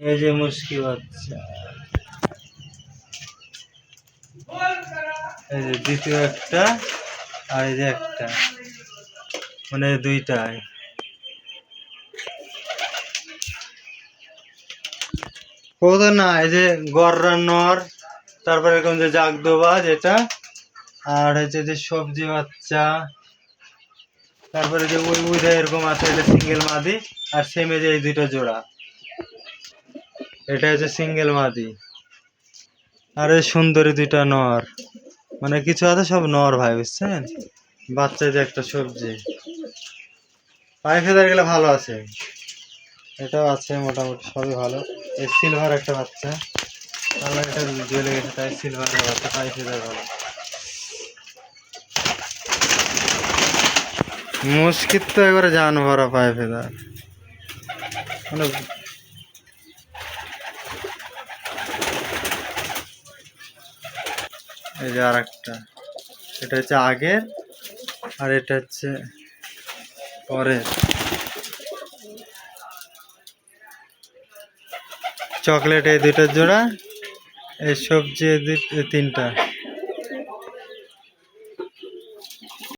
এই যে মুশকি বাচ্চা। এই যে দ্বিতীয় একটা, আর এই যে একটা। মানে দুইটাই। কোথাও না, এই যে গররা নর, তারপরে এরকম যে জাগদোবা যেটা আর হচ্ছে যে সবজি বাচ্চা, তারপরে যে উইদা এরকম আছে এটা সিঙ্গেল মাদি, আর সেমে যে এই দুইটা জোড়া। এটা হচ্ছে সিঙ্গেল মাদি। আর এই সুন্দরী দুইটা নর। মানে কিছু আছে সব নর ভাই, বুঝছেন? বাচ্চা যে একটা সবজি। পায়ে ফেদার গেলে ভালো আছে। এটাও আছে মোটামুটি, সবই ভালো। এই সিলভার একটা বাচ্চা। আমার এটা জ্বলে গেছে, তাই সিলভারের বাচ্চা পায়ে ফেদার ভালো। মুশকিল তো একবারে জান ভরা পায়ে ফেদার মানে এই যে আর একটা এটা হচ্ছে আগের, আর এটা হচ্ছে পরের। চকলেট এই দুটার জোড়া, এই সবজি এই তিনটা।